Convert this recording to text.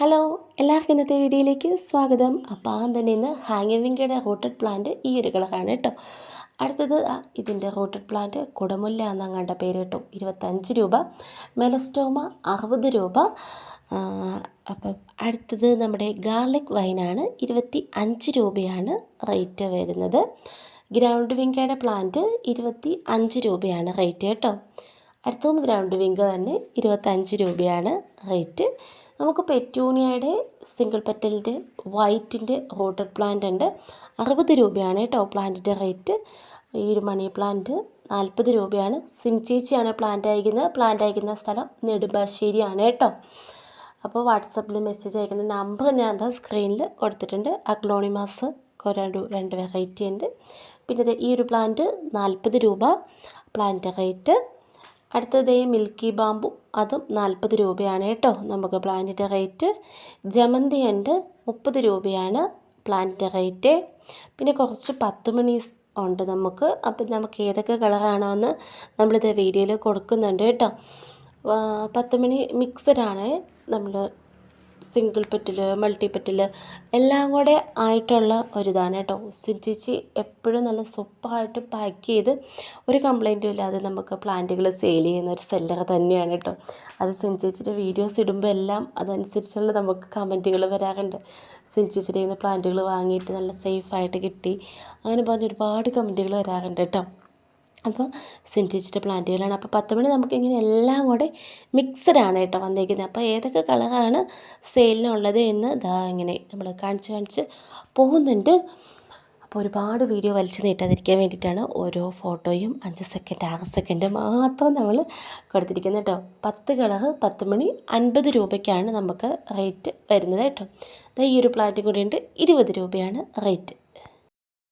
Hello എല്ലാവർക്കും ഇന്നത്തെ വീഡിയോയിലേക്ക് സ്വാഗതം. അപ്പോൾ ആ തന്നെ ഇന്ന് ഹാങ്ങിവിങ്കയുടെ റൂട്ടഡ് പ്ലാന്റ് ഈ ഒരു കളറാണ് കേട്ടോ. അടുത്തത് ഇതിന്റെ റൂട്ടഡ് പ്ലാന്റ് കുടമുല്ല എന്നങ്ങാണ്ട പേര് കേട്ടോ. ഇരുപത്തഞ്ച് രൂപ മെലസ്റ്റോമ അറുപത് രൂപ. അപ്പം അടുത്തത് നമ്മുടെ ഗാർലിക് വൈനാണ് ഇരുപത്തി അഞ്ച് രൂപയാണ് റേറ്റ് വരുന്നത്. ഗ്രൗണ്ട് വിങ്കയുടെ പ്ലാന്റ് ഇരുപത്തി അഞ്ച് രൂപയാണ് റേറ്റ് കേട്ടോ. അടുത്തതും ഗ്രൗണ്ട് വിങ്ക് തന്നെ ഇരുപത്തഞ്ച് രൂപയാണ് റേറ്റ് നമുക്ക് പെറ്റൂണിയയുടെ സിംഗിൾ പെറ്റലിന്റെ വൈറ്റിന്റെ റോട്ടർ പ്ലാന്റ് ഉണ്ട്. അറുപത് രൂപയാണ് കേട്ടോ പ്ലാന്റിന്റെ റേറ്റ് ഈ ഒരു മണി പ്ലാന്റ് നാൽപ്പത് രൂപയാണ്. സിൻചേച്ചിയാണ് പ്ലാന്റ് അയക്കുന്നത്. പ്ലാന്റ് അയക്കുന്ന സ്ഥലം നെടുമ്പാശ്ശേരിയാണ് കേട്ടോ. അപ്പോൾ വാട്സപ്പിൽ മെസ്സേജ് അയക്കുന്ന നമ്പർ ഞാൻ എന്താ സ്ക്രീനിൽ കൊടുത്തിട്ടുണ്ട്. അഗ്ലോണിമാസ് രണ്ട് രണ്ട് വെറൈറ്റി ഉണ്ട്. പിന്നെ ഈ ഒരു പ്ലാന്റ് നാൽപ്പത് രൂപ പ്ലാന്റ് റേറ്റ് അടുത്തത് മിൽക്കി ബാമ്പു. അതും നാൽപ്പത് രൂപയാണ് കേട്ടോ. നമുക്ക് പ്ലാന്റിന്റെ റേറ്റ് ജമന്തി ഉണ്ട് മുപ്പത് രൂപയാണ് പ്ലാന്റിന്റെ റേറ്റ്. പിന്നെ കുറച്ച് പത്ത് മണീസ് ഉണ്ട് നമുക്ക്. അപ്പം നമുക്ക് ഏതൊക്കെ കളറാണോ എന്ന് നമ്മളിത് വീഡിയോയിൽ കൊടുക്കുന്നുണ്ട് കേട്ടോ. പത്ത് മണി മിക്സഡ് ആണ് നമ്മൾ സിംഗിൾ പെറ്റിൽ മൾട്ടി പെറ്റിൽ എല്ലാം കൂടെ ആയിട്ടുള്ള ഒരിതാണ് കേട്ടോ. സിഞ്ചിച്ചി എപ്പോഴും നല്ല സൂപ്പറായിട്ട് പാക്ക് ചെയ്ത് ഒരു കംപ്ലൈന്റും ഇല്ലാതെ നമുക്ക് പ്ലാന്റുകൾ സെയിൽ ചെയ്യുന്ന ഒരു സെല്ലർ തന്നെയാണ് കേട്ടോ. അത് സിഞ്ചിച്ചിന്റെ വീഡിയോസ് ഇടുമ്പോൾ എല്ലാം അതനുസരിച്ചുള്ള നമുക്ക് കമന്റുകൾ വരാറുണ്ട്. സിഞ്ചേച്ചിയുടെ നിന്ന് പ്ലാന്റുകൾ വാങ്ങിയിട്ട് നല്ല സേഫായിട്ട് കിട്ടി. അങ്ങനെ പറഞ്ഞ് ഒരുപാട് കമന്റുകൾ വരാറുണ്ട് കേട്ടോ. അപ്പോൾ സിന്റിച്ചിട്ട് പ്ലാന്റുകളാണ്. അപ്പോൾ പത്ത് മണി നമുക്ക് ഇങ്ങനെ എല്ലാം കൂടെ മിക്സഡാണ് കേട്ടോ വന്നിരിക്കുന്നത് അപ്പോൾ ഏതൊക്കെ കളറാണ് സെയിലിനുള്ളത് എന്ന് ഇതാ ഇങ്ങനെ നമ്മൾ കാണിച്ച് കാണിച്ച് പോകുന്നുണ്ട്. അപ്പോൾ ഒരുപാട് വീഡിയോ വലിച്ചു നീട്ടാതിരിക്കാൻ വേണ്ടിയിട്ടാണ് ഓരോ ഫോട്ടോയും അഞ്ച് സെക്കൻഡ് ആറ് സെക്കൻഡ് മാത്രം നമ്മൾ കൊടുത്തിരിക്കുന്നത് കേട്ടോ. പത്ത് കളറ് പത്ത് മണി അൻപത് രൂപയ്ക്കാണ് നമുക്ക് റേറ്റ് വരുന്നത് കേട്ടോ. ഈ ഒരു പ്ലാന്റ് കൂടി ഉണ്ട് ഇരുപത് രൂപയാണ് റേറ്റ്